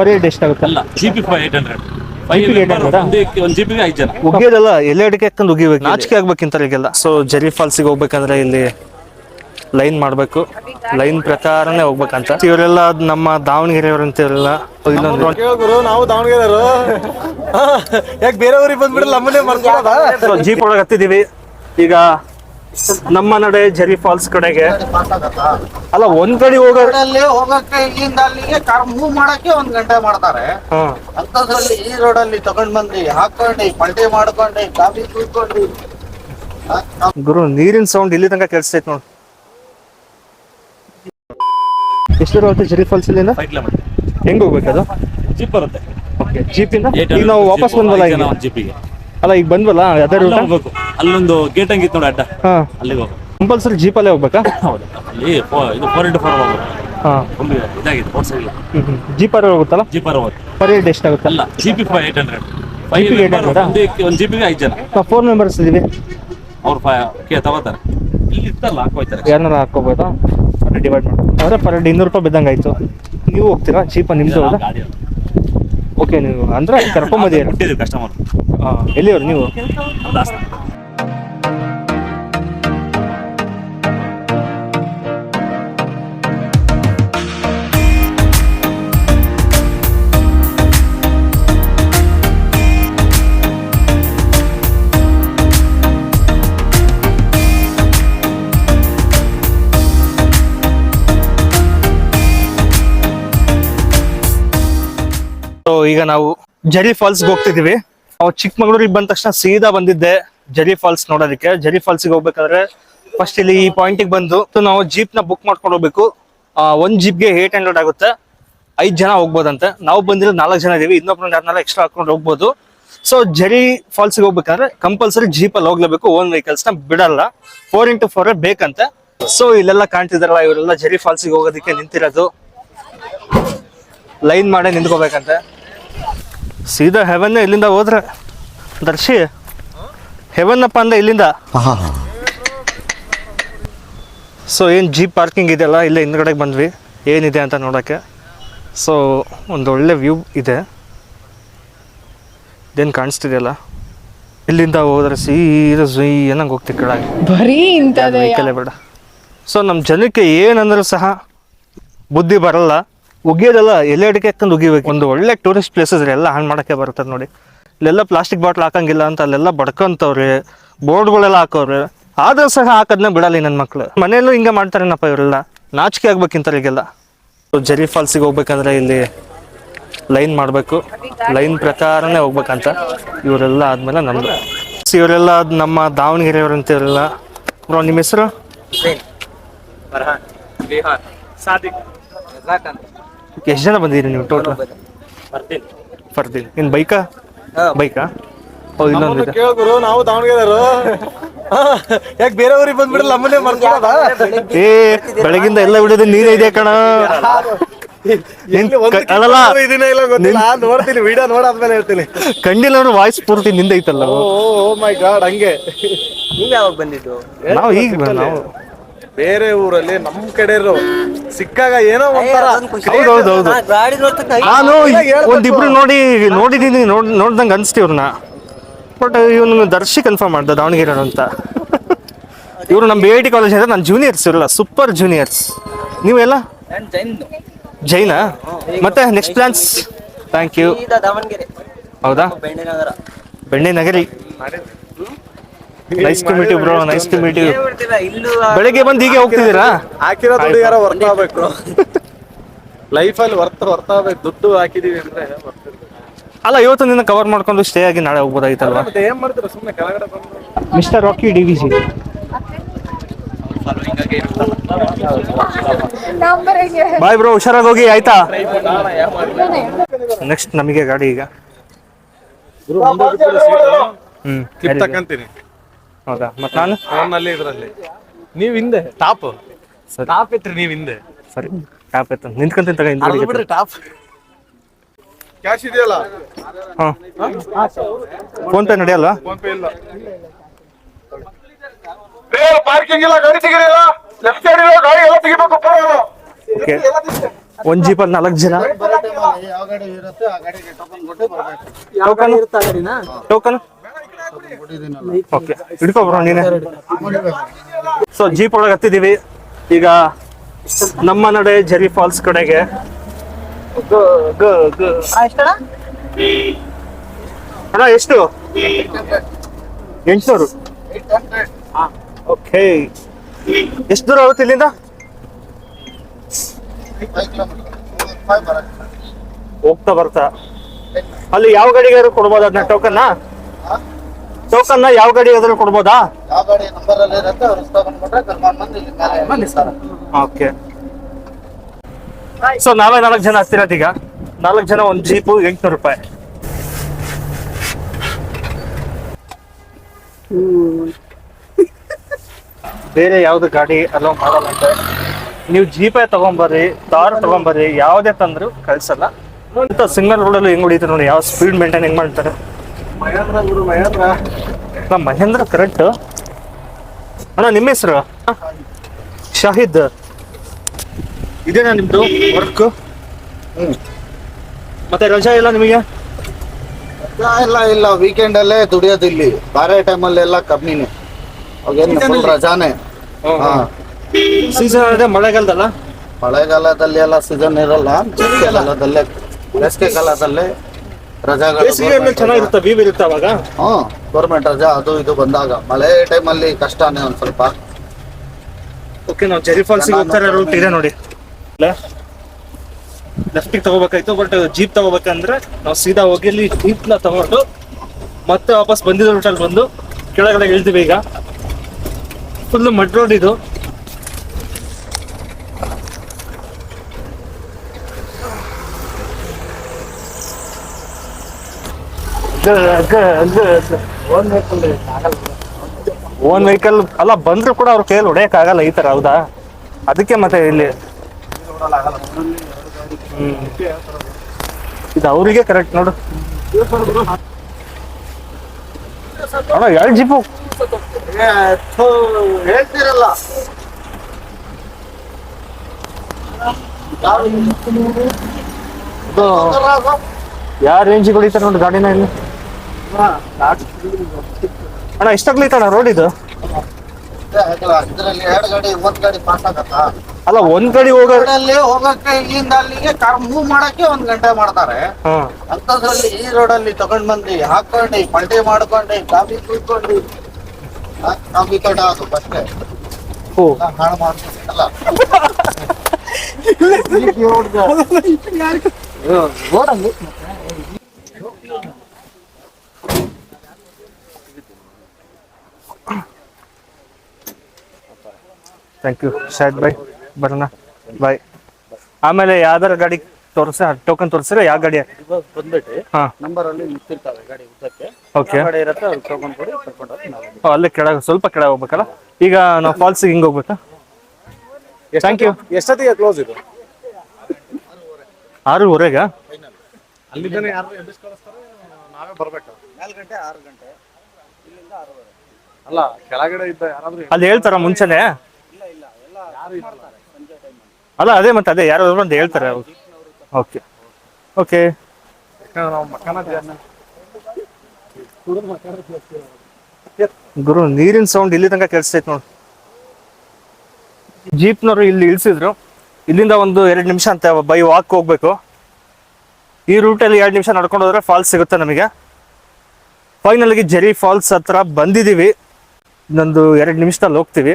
Per head ಎಷ್ಟಾಗುತ್ತೆ ಅಲ್ಲ GP five eight hundred five 800 ಆ? ಒಂದು ಜಿಪಿಗೆ ಐದು ಜನ. ಉಗಿಯೋದಲ್ಲ ಎಲೆ ಅಡಿಕೆ ಹಾಕೊಂಡು ಉಗಿಬೇಕು ನಾಚಿಕೆ ಆಗ್ಬೇಕಿಂತ ಈಗೆಲ್ಲ ಸೊ ಜರಿ ಫಾಲ್ಸಿಗೆ ಹೋಗ್ಬೇಕಂದ್ರೆ ಇಲ್ಲಿ ಲೈನ್ ಮಾಡ್ಬೇಕು. ಲೈನ್ ಪ್ರಕಾರನೇ ಹೋಗ್ಬೇಕಂತ. ಇವರೆಲ್ಲ ನಮ್ಮ ದಾವಣಗೆರೆಯವರು ಅಂತ ಇವರೆಲ್ಲ ನಾವು ದಾವಣಗೆರೆಯವರು. ಯಾಕೆ ಬೇರೆ ಊರಿಗೆ ಬಂದ್ಬಿಡಲ್ಲ ನಮ್ಮನ್ನೇ ಜೀಪ್ ಒಳಗೆ ಹತ್ತಿದೀವಿ ಈಗ ನಮ್ಮ ನಡೆ ಜರಿ ಫಾಲ್ಸ್ ಕಡೆಗೆ. ಅಲ್ಲ ಒಂದ್ ಕಡೆ ಹೋಗೋ ರೋಡಲ್ಲಿ ಹೋಗಕ್ಕೆ ಇಲ್ಲಿಂದ ಅಲ್ಲಿಗೆ ಕಾರ್ ಮೂವ್ ಮಾಡಕ್ಕೆ ಒಂದ್ ಗಂಟೆ ಮಾಡ್ತಾರೆ. ಹಾ. ಅಂತದ್ರಲ್ಲಿ ಈ ರೋಡ್ ಅಲ್ಲಿ ತಗೊಂಡ್ ಬಂದಿ ಹಾಕೊಂಡು ಪಲ್ಟಿ ಮಾಡ್ಕೊಂಡು ಕಾಫಿ ಕುಡ್ಕೊಂಡು ಗುರು ನೀರಿನ ಸೌಂಡ್ ಇಲ್ಲಿ ತನಕ ಕೇಳಿಸ್ತೈತೆ ನೋಡಿ. ಎಷ್ಟು ದೂರ ಆಗುತ್ತೆ ಜರಿ ಫಾಲ್ಸ್ ಇಲ್ಲಿಂದ? ಹೆಂಗ್ ಹೋಗ್ಬೇಕು ಅದು? ಹೋಗ್ಬೇಕದು ಜೀಪ್ ಬರುತ್ತೆ ಓಕೆ ಜೀಪಿಂದ ಈಗ ನಾವು ವಾಪಸ್ ಬಂದ್ವಲ್ಲ ಈಗ ಜಿಪಿಗೆ ಅಲ್ಲ ಈಗ ಬಂದ್ವಲ್ಲ ಅದೇ ರೂಟ್ ಹೋಗ್ಬೇಕು. ಅಲ್ಲೊಂದು ಗೇಟ್ ಹಂಗಿತ್ತು ನೋಡಿ ಅಡ್ಡ. ಹಾ. ಅಲ್ಲಿಗೆ ಹೋಗ್ಬೇಕು. ಕಂಪಲ್ಸರಿ ಜೀಪಲ್ಲೇ ಹೋಗ್ಬೇಕಾ? ಹೌದು. ಅಲ್ಲಿ ಫೋ- ಇದು ಫೋರ್ ಇಂಟು ಫೋರ್ ಹೋಗ್ಬೇಕು. ಹಾ. ಫುಲ್ ಇದಾಗಿದೆ ಫೋರ್ ಸೈಡ್ ಜೀಪರ್ ಹೋಗುತ್ತಲ್ಲ? ಜೀಪರ್ ಹೋಗುತ್ತೆ. ಪರ್ ಹೆಡ್ ಎಷ್ಟಾಗುತ್ತೆ ಅಲ್ಲ G P five eight hundred five GP ಗೆ 800 ಆ? ಒಂದು ಒಂದು ಜಿ ಪಿಗೆ ಐದು ಜನ. ನಾವು ಫೋರ್ ಮೆಂಬರ್ಸ್ ಇದೀವಿ ಅವ್ರು ಫೈ ಕೇ ತಗೋತಾರೆ. ಇಲ್ಲಿ ಇತ್ತಲ್ಲ ಹಾಕೋಯ್ತಾರೆ ಯಾರನ್ನಾರ ಹಾಕೋಬೋದಾ ಡಿವೈಡ್ ಮಾಡಿ ಅಂದ್ರೆ ಪರ್ ಹೆಡ್ ಇನ್ನೂರು ರೂಪಾಯಿ ಬಿದ್ದಂಗೆ ಆಯ್ತು ನೀವು ಹೋಗ್ತೀರಾ? ಜೀಪ ನಿಮ್ದು ಹೌದಾ ಗಾಡಿ ಓಕೆ ನೀವು ಅಂದ್ರೆ ಕರ್ಕೊಂಬದಿರ. ಕಸ್ಟಮರ್ ಕಸ್ಟಮರ್ ಎಲ್ಲಿಯವ್ರು ನೀವು? ಸೊ ಈಗ ನಾವು ಜರಿ ಫಾಲ್ಸ್ಗೆ ಹೋಗ್ತಿದೀವಿ ನಾವು ಚಿಕ್ಕಮಗಳೂರಿಗೆ ಬಂದ ತಕ್ಷಣ ಸೀದಾ ಬಂದಿದ್ದೆ ಜರಿ ಫಾಲ್ಸ್ ನೋಡೋದಕ್ಕೆ. ಜರಿ ಫಾಲ್ಸ್ಗೆ ಹೋಗ್ಬೇಕಾದ್ರೆ ಫಸ್ಟ್ ಇಲ್ಲಿ ಈ ಪಾಯಿಂಟಿಗೆ ಬಂದು ನಾವು ಜೀಪ್ನ ಬುಕ್ ಮಾಡ್ಕೊಂಡು ಹೋಗ್ಬೇಕು. ಒಂದು ಜೀಪ್ ಜೀಪ್ಗೆ ಏಟ್ ಹಂಡ್ರೆಡ್ ಆಗುತ್ತೆ. ಐದ್ ಜನ ಹೋಗ್ಬೋದಂತೆ. ನಾವು ಬಂದಿರೋ ನಾಲ್ಕು ಜನ ಇದೀವಿ. ಇನ್ನೊಬ್ರು ಯಾರನ್ನೆಲ್ಲ ಎಕ್ಸ್ಟ್ರಾ ಹಾಕೊಂಡು ಹೋಗ್ಬೋದು. ಸೊ ಜರಿ ಫಾಲ್ಸ್ಗೆ ಹೋಗ್ಬೇಕಾದ್ರೆ ಕಂಪಲ್ಸರಿ ಜೀಪಲ್ಲಿ ಹೋಗ್ಲೇಬೇಕು. ಓನ್ ವೆಹಿಕಲ್ಸ್ನ ಬಿಡಲ್ಲ. ಫೋರ್ ಇಂಟು ಫೋರ್ ಬೇಕಂತೆ. ಸೊ ಇಲ್ಲೆಲ್ಲ ಕಾಣ್ತಿದಾರಲ್ಲ, ಇವರೆಲ್ಲ ಜರಿ ಫಾಲ್ಸಿಗೆ ಹೋಗೋದಕ್ಕೆ ನಿಂತಿರೋದು. ಲೈನ್ ಮಾಡೇ ನಿಂತ್ಕೋಬೇಕಂತೆ. ಸೀದಾ ಹೆವನ್ ಇಲ್ಲಿಂದ ಹೋದ್ರೆ? ದರ್ಶಿ ಹೆವನ್ನಪ್ಪ ಅಂದ ಇಲ್ಲಿಂದ? ಸೊ ಏನು ಜೀಪ್ ಪಾರ್ಕಿಂಗ್ ಇದೆಯಲ್ಲ ಇಲ್ಲೇ ಹಿಂದ್ಗಡೆಗೆ ಬಂದ್ವಿ. ಏನಿದೆ ಅಂತ ನೋಡೋಕ್ಕೆ. ಸೊ ಒಂದು ಒಳ್ಳೆ ವ್ಯೂ ಇದೆ. ಇದೇನು ಕಾಣಿಸ್ತಿದೆಯಲ್ಲ? ಇಲ್ಲಿಂದ ಹೋದ್ರೆ ಸೀದಾ ಝುಯ್ ಅನ್ನಂಗೆ ಹೋಗ್ತಿ ಕೆಳಗೆ. ಬರೀ ಇಂಥದ್ದೇ ವೆಹಿಕಲೇ ಬೇಡ. ಸೊ ನಮ್ಮ ಜನಕ್ಕೆ ಏನಂದ್ರೂ ಸಹ ಬುದ್ಧಿ ಬರಲ್ಲ. ಉಗಿಯೋದಲ್ಲ ಎಲೆ ಅಡಿಕೆ ಹಾಕೊಂಡು ಉಗಿಬೇಕು ಒಂದು ಒಳ್ಳೆ ಟೂರಿಸ್ಟ್ ಪ್ಲೇಸಸ್ ಎಲ್ಲ ಹಾಳು ಮಾಡೋಕ್ಕೆ ಬರುತ್ತೆ ನೋಡಿ. ಇಲ್ಲೆಲ್ಲ ಪ್ಲಾಸ್ಟಿಕ್ ಬಾಟ್ಲ್ ಹಾಕಂಗಿಲ್ಲ ಅಂತ ಅಲ್ಲೆಲ್ಲ ಬಡ್ಕೊಂತವ್ರಿ ಬೋರ್ಡ್ಗಳೆಲ್ಲ ಹಾಕೋರಿ ಆದ್ರೆ ಸಹ ಹಾಕೋದನ್ನ ಬಿಡಲ್ಲ ನನ್ನ ಮಕ್ಳು. ಮನೆಯಲ್ಲೂ ಹಿಂಗೆ ಮಾಡ್ತಾರೇನಪ್ಪ ಇವರೆಲ್ಲ? ನಾಚಿಕೆ ಆಗ್ಬೇಕಿಂತ ಈಗೆಲ್ಲ. So, ಜರಿ ಫಾಲ್ಸಿಗೆ ಹೋಗ್ಬೇಕಂದ್ರೆ ಇಲ್ಲಿ ಲೈನ್ ಮಾಡಬೇಕು. ಲೈನ್ ಪ್ರಕಾರನೇ ಹೋಗ್ಬೇಕಂತ ಇವರೆಲ್ಲ ಆದ್ಮೇಲೆ ನಮ್ದು. ಇವರೆಲ್ಲ ನಮ್ಮ ದಾವಣಗೆರೆಯವರು ಅಂತ ಇವರೆಲ್ಲ ಬ್ರೋ ನಿಮ್ಮ ಹೆಸರು? ಎಷ್ಟು ಜನ ಬಂದಿದ್ದೀರಿ ನೀವು ಟೋಟಲ್ ಬರ್ತೀನಿ. ನಿನ್ ಬೈಕಾ? ಬೈಕಾ? ಹೌದು ಇನ್ನೊಂದು ಇದೆ ಕೇಳು ಗುರು ನಾವು ದಾವಣಗೆರೆಯವರು. ಯಾಕೆ ಬೇರೆ ಊರಿಗೆ ಬಂದ್ಬಿಡಲ್ಲ ನಮ್ಮನೆ ಮರ್ಕೊಳ್ಳೋದ ಏ ಬೆಳಗಿಂದ ಎಲ್ಲ ಬಿಡೋದು ನೀರೇ ಇದೆ ಕಣ. ನಿನ್ ಅಲ್ಲಲ್ಲ ನೋಡ್ತೀನಿ ವಿಡಿಯೋ ನೋಡಾದ್ಮೇಲೆ ಹೇಳ್ತೀನಿ. ಕಂಡಿಲ್ಲ ಅವನು ವಾಯ್ಸ್ ಪೂರ್ತಿ ನಿಂದ ಐತಲ್ಲ ಓ ಓ ಮೈ ಗಾಡ್ ಹಂಗೆ. ನೀವ್ ಯಾವಾಗ ಬಂದಿದ್ದು? ನಾವು ಈಗ ನಾವು ಬೇರೆ ಊರಲ್ಲಿ ನಮ್ ಕಡೆ ಸಿಕ್ಕಾಗ ಏನೋ ಒಂಥರ ಹೌದೌದು ಹೌದು. ಗಾಡಿ ನೋಡ್ತಕ್ಕ ನಾನು ಒಂದಿಬ್ರು ನೋಡಿ ನೋಡಿದೀನಿ ನೋಡ್ ನೋಡ್ದಂಗೆ ಅನಿಸ್ತು ಇವ್ರನ್ನ ಬಟ್ ಇವನು ದರ್ಶಿ ಕನ್ಫರ್ಮ್ ಮಾಡ್ದ ದಾವಣಗೆರೆ ಅಂತ. ಇವರು ನಮ್ಮ ಬಿ ಐ ಟಿ ಕಾಲೇಜ್ ಅಂದ್ರೆ ನನ್ನ ಜೂನಿಯರ್ಸ್ ಇರಲ್ಲ ಸೂಪರ್ ಜೂನಿಯರ್ಸ್ ನೀವೆಲ್ಲ? ಜೈನಾ. ಮತ್ತೆ next plans thank you Davanagere. ಹೌದಾ? ಬೆಣ್ಣೆ ನಗರಿ nice committee meet bro nice committee ಬೆಳಿಗ್ಗೆ ಬಂದು ಹೀಗೆ ಹೋಗ್ತಿದ್ದೀರಾ? ಹಾಕಿರೋ ದುಡ್ಡಿಗಾರ ವರ್ತ್ ಆಗ್ಬೇಕು. ಲೈಫಲ್ಲಿ ವರ್ತ್ ವರ್ತ್ ಆಗ್ಬೇಕು. ದುಡ್ಡು ಹಾಕಿದೀವಿ ಅಂದ್ರೆ ಅಲ್ಲ ಇವತ್ತು ನಿನ್ನ ಕವರ್ ಮಾಡ್ಕೊಂಡು ಸ್ಟೇ ಆಗಿ ನಾಳೆ ಹೋಗ್ಬೋದಾಗಿತ್ತಲ್ವಾ? ಮತ್ತೆ ಏನ್ ಮಾಡ್ತೀರಾ? ಸುಮ್ಮನೆ ಕೆಳಗಡೆ ಬಂದು mister Rocky D V C bye bro ಹುಷಾರಾಗಿ ಹೋಗಿ ಆಯ್ತಾ? ನೆಕ್ಸ್ಟ್ ನಮಗೆ ಗಾಡಿ ಈಗ. ಹ್ಮ್ ಕ್ಲಿಪ್ ತಕ್ಕಂತೀನಿ ಹೌದಾ? ಮತ್ತೆ ನಾನು? ಫೋನಲ್ಲಿ ಇದರಲ್ಲಿ. ನೀವು ಹಿಂದೆ? ಟಾಪ್? ಸರಿ. ಟಾಪ್ ಇತ್ರಿ ನೀವು ಹಿಂದೆ. ಸರಿ ಟಾಪ್ ಇತ್ತು ನಿಂತ್ಕೊಂತೀನಿ ತಗ ಹಿಂದೆ ಬಿಡ್ರಿ ಟಾಪ್. ಕ್ಯಾಶ್ ಇದೆಯಲ್ಲ? ಹಾಂ. ಫೋನ್ ಪೇ ನಡೆಯಲ್ವಾ? ಫೋನ್ ಪೇ ಇಲ್ಲ. ಪಾರ್ಕಿಂಗ್ ಇಲ್ಲ ಗಾಡಿ ತೆಗಿರಿಲ್ಲ ಲೆಫ್ಟ್ ಸೈಡ್ ಗಾಡಿ ಎಲ್ಲ ತೆಗಿಬೇಕು ಓಕೆ ಒಂದ್ ಜೀಪಲ್ಲಿ ನಾಲ್ಕು ಜನ. ಟೋಕನ್ ಟೋಕನ್ ಹಿಡ್ಕೊ ಬ್ರೋ ನೀನೆ. ಸೊ ಜೀಪ್ ಒಳಗೆ ಹತ್ತಿದೀವಿ ಈಗ ನಮ್ಮ ನಡೆ ಜರಿ ಫಾಲ್ಸ್ ಕಡೆಗೆ. ಗ, ಗ, ಗ. ಅಣ್ಣ ಎಷ್ಟು? ಎಂಟ್ನೂರು. ಓಕೆ ಎಷ್ಟು ದೂರ ಆಗುತ್ತೆ ಇಲ್ಲಿಂದ. ಹೋಗ್ತಾ ಬರ್ತಾ ಅಲ್ಲಿ ಯಾವ ಗಾಡಿಗಾರು ಕೊಡ್ಬೋದು ಅದನ್ನ ಟೋಕನ್ನ ಟೋಕನ್ನ ಯಾವ ಕೊಡ್ಬೋದಾ? ಗಾಡಿ ನಂಬರ್ ಅಲ್ಲಿ ಇರುತ್ತೆ ಅವ್ರು ಟೋಕನ್ ಕೊಟ್ರೆ ಕರ್ಕೊಂಡ್ ಬಂದು ಇಲ್ಲಿ ಮೇಲೆ ನಿಲ್ಲಿಸ್ತಾರೆ. ಓಕೆ. ಸೊ ನಾವೇ ನಾಲ್ಕು ಜನ ಹತ್ತಿರೋದು ಈಗ ನಾಲ್ಕು ಜನ ಒಂದು ಜೀಪು ಎಂಟ್ನೂರು ರೂಪಾಯಿ. ಬೇರೆ ಯಾವ್ದು ಗಾಡಿ ಅಲೋ ಅಂತ. ನೀವು ಜೀಪೇ ತಗೊಂಬರ್ರಿ ಕಾರ್ ತಗೊಂಬರ್ರಿ ಯಾವುದೇ ತಂದ್ರು ಕಳ್ಸಲ್ಲ. ಅಂತ ಸಿಂಗಲ್ ರೋಡಲ್ಲಿ ಹೆಂಗ್ ಹೊಡಿತಾರೆ ನೋಡಿ ಯಾವ ಸ್ಪೀಡ್ ಮೇಂಟೈನ್ ಹೆಂಗ್ ಮಾಡ್ತಾರೆ? ಮಹೇಂದ್ರ ಗುರು ಮಹೇಂದ್ರ. ನಮ್ಮ ಮಹೇಂದ್ರ ಕರೆಕ್ಟ್ ಅಣ್ಣ ನಿಮ್ಮ ಹೆಸರು? ಶಾಹಿದ್. ಇದೇನಾ ನಿಮ್ದು ವರ್ಕ್ ಮತ್ತೆ ರಜಾ ಇಲ್ಲ ನಿಮಗೆ? ಇಲ್ಲ, ಇಲ್ಲ ಇಲ್ಲ. ವೀಕೆಂಡ್ ಅಲ್ಲೇ ದುಡಿಯೋದು ಇಲ್ಲಿ. ಬೇರೆ ಅಲ್ಲಿ ಎಲ್ಲ ಕಬ್ನಿನೇ ಅವಾಗೇನು ರಜಾನೆ. ಹಾ. ಸೀಸನ್ ಅದೇ ಮಳೆಗಾಲದಲ್ಲ? ಮಳೆಗಾಲದಲ್ಲಿ ಎಲ್ಲ ಸೀಸನ್ ಇರಲ್ಲ. ಚಳಿಗಾಲದಲ್ಲೇ ಬೇಸಿಗೆ ಕಾಲದಲ್ಲೇ ರಜಾಗಳು ಬೇಸಿಗೆ ಚೆನ್ನಾಗಿರುತ್ತೆ ವ್ಯೂ ಇರುತ್ತೆ ಅವಾಗ? ಹ್ಮ್ ಗೌರ್ಮೆಂಟ್ ರಜಾ ಅದು ಇದು ಬಂದಾಗ. ಮಳೆ ಟೈಮಲ್ಲಿ ಕಷ್ಟನೇ ಒಂದ್ ಸ್ವಲ್ಪ. ಓಕೆ ನಾವು ಜೆರಿ ಫಾಲ್ಸ್ ಹೋಗ್ತಾರೆ ರೂಟ್ ಇದೆ ನೋಡಿ. ಲೆಫ್ಟಿಗೆ ತಗೋಬೇಕಾಯ್ತು ಬಟ್ ಜೀಪ್ ತಗೋಬೇಕಂದ್ರೆ ನಾವು ಸೀದಾ ಹೋಗಿ ಅಲ್ಲಿ ನ ತಗೊಂಡು ಮತ್ತೆ ವಾಪಸ್ ಬಂದಿದ್ದ ರೂಟಲ್ಲಿ ಬಂದು ಕೆಳಗಡೆ ಇಳ್ತೀವಿ ಈಗ. ಫುಲ್ ಮಡ್ ರೋಡ್ ಇದು. ಓನ್ ವೆಹಿಕಲ್ ಅಲ್ಲ ಬಂದ್ರು ಕೂಡ ಅವ್ರ ಕೈಯಲ್ಲಿ ಹೊಡೆಯಕ್ ಆಗಲ್ಲ ಈ ತರ ಹೌದಾ? ಅದಕ್ಕೆ ಮತ್ತೆ ಇಲ್ಲಿ. ಇದು ಅವರಿಗೆ ಕರೆಕ್ಟ್ ನೋಡು. ಅಣ್ಣ ಎರಡು ಜಿಪು ಹೇಳ್ತಿರಲ್ಲ. ಯಾವ ರೇಂಜಿಗೆ ಹೊಡಿತಾರೆ ನೋಡಿ ಗಾಡಿನ ಇಲ್ಲಿ. ಅಣ್ಣ ಎಷ್ಟಾಗ್ಲೈತಣ್ಣ ರೋಡ್ ಇದು? ಎರಡು ಗಾಡಿ ಒಂದ್ ಗಾಡಿ ಪಾಸ್ ಆಗತ್ತಾ? ಅಲ್ಲ ಒಂದ್ ಗಡಿ ಹೋಗೋ ರೋಡಲ್ಲಿ ಹೋಗಕ್ಕೆ ಇಲ್ಲಿಂದ ಅಲ್ಲಿಗೆ ಕಾರ್ ಮೂವ್ ಮಾಡಕ್ಕೆ ಒಂದ್ ಗಂಟೆ ಮಾಡ್ತಾರೆ. ಅಂತದ್ರಲ್ಲಿ ಈ ರೋಡಲ್ಲಿ ತಗೊಂಡ್ ಬಂದು ಹಾಕೊಂಡು ಪಲ್ಟಿ ಮಾಡ್ಕೊಂಡು ಕಾಫಿ ಕುಯ್ಕೊಂಡು ಕಾಫಿ ತೋಟ ಅದು ಬಸ್ಟೇ ಹಾಳು ಮಾಡ್ಕೊಂಡಲ್ಲ ರೋಡಲ್ಲಿ ಥ್ಯಾಂಕ್ ಯು ಶಾಯದ್ ಬಾಯ್ ಬರೋಣ. ಬಾಯ್ ಆಮೇಲೆ ಯಾವ್ದಾರ ಗಾಡಿ ತೋರಿಸ ಟೋಕನ್ ತೋರಿಸಿದ್ರೆ ಯಾವ ಗಾಡಿ? ಇವಾಗ ಬಂದ್ಬಿಟ್ಟು ಹಾ. ನಂಬರ್ ಅಲ್ಲಿ ನಿಂತಿರ್ತಾವೆ ಗಾಡಿ ಉದ್ದಕ್ಕೆ. ಓಕೆ ಯಾವ ಗಾಡಿ ಇರುತ್ತೆ ಅವ್ರು ತಗೊಂಡ್ ಕೊಡಿ ಕರ್ಕೊಂಡು ಹೋಗಿ ನಾವು ಅಲ್ಲೇ ಕೆಳಗೆ ಸ್ವಲ್ಪ ಕೆಳಗೆ ಹೋಗ್ಬೇಕಲ್ಲ? ಈಗ ನಾವು ಫಾಲ್ಸಿಗೆ ಹಿಂಗ್ ಹೋಗ್ಬೇಕಾ? ಥ್ಯಾಂಕ್ ಯು ಎಷ್ಟೊತ್ತಿಗೆ ಕ್ಲೋಸ್ ಇದು? ಆರೂವರೆಗ? ಅಲ್ಲಿದ್ದಾನೆ ಯಾರು ಎಬ್ಬಿಸ್ ಕಳಿಸ್ತಾರೆ? ನಾವೇ ಬರ್ಬೇಕು. ನಾಲ್ಕು ಗಂಟೆ ಆರು ಗಂಟೆ. ಅಲ್ಲ ಕೆಳಗಡೆ ಇದ್ದ ಯಾರಾದ್ರೂ ಅಲ್ಲಿ ಹೇಳ್ತಾರ ಮುಂಚೆನೆ ಇಲ್ಲ ಇಲ್ಲ ಎಲ್ಲ ಮಾಡ್ತಾರೆ ಸಂಜೆ ಟೈಮಲ್ಲಿ ಅಲ್ಲ, ಅದೇ ಮತ್ತೆ ಅದೇ ಯಾರು ಅಂತ ಹೇಳ್ತಾರೆ ಓಕೆ. ಓಕೆ. ಗುರು, ನೀರಿನ ಸೌಂಡ್ ಇಲ್ಲಿ ತನಕ ಕೇಳಿಸ್ತೈತೆ ನೋಡಿ. ಜೀಪ್ನವರು ಇಲ್ಲಿ ಇಳಿಸಿದ್ರು. ಇಲ್ಲಿಂದ ಒಂದು ಎರಡು ನಿಮಿಷ ಅಂತ, ಬೈ ವಾಕ್ ಹೋಗ್ಬೇಕು. ಈ ರೂಟಲ್ಲಿ ಎರಡು ನಿಮಿಷ ನಡ್ಕೊಂಡು ಹೋದ್ರೆ ಫಾಲ್ಸ್ ಸಿಗುತ್ತೆ ನಮಗೆ. ಫೈನಲ್ಗೆ ಜೆರಿ ಫಾಲ್ಸ್ ಹತ್ರ ಬಂದಿದ್ದೀವಿ. ಇನ್ನೊಂದು ಎರಡು ನಿಮಿಷದಲ್ಲಿ ಹೋಗ್ತೀವಿ.